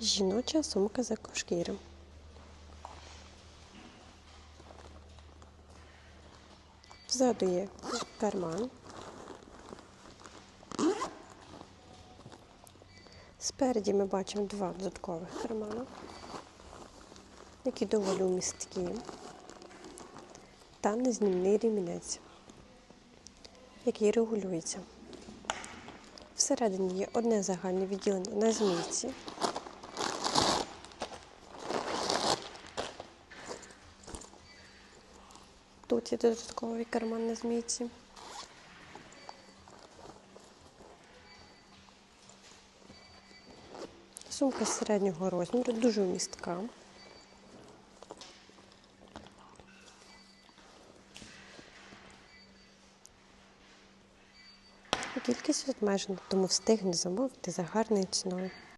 Жіноча сумка з екошкіри. Ззаду є карман. Спереді ми бачимо два додаткових кармани, які доволі вмісткі, та незнімний рівнець, який регулюється. Всередині є одне загальне відділення на змійці. Тут є додатковий карман на змійці. Сумка середнього розміру, дуже вмістка. Кількість обмежена, тому встигне замовити за гарною ціною.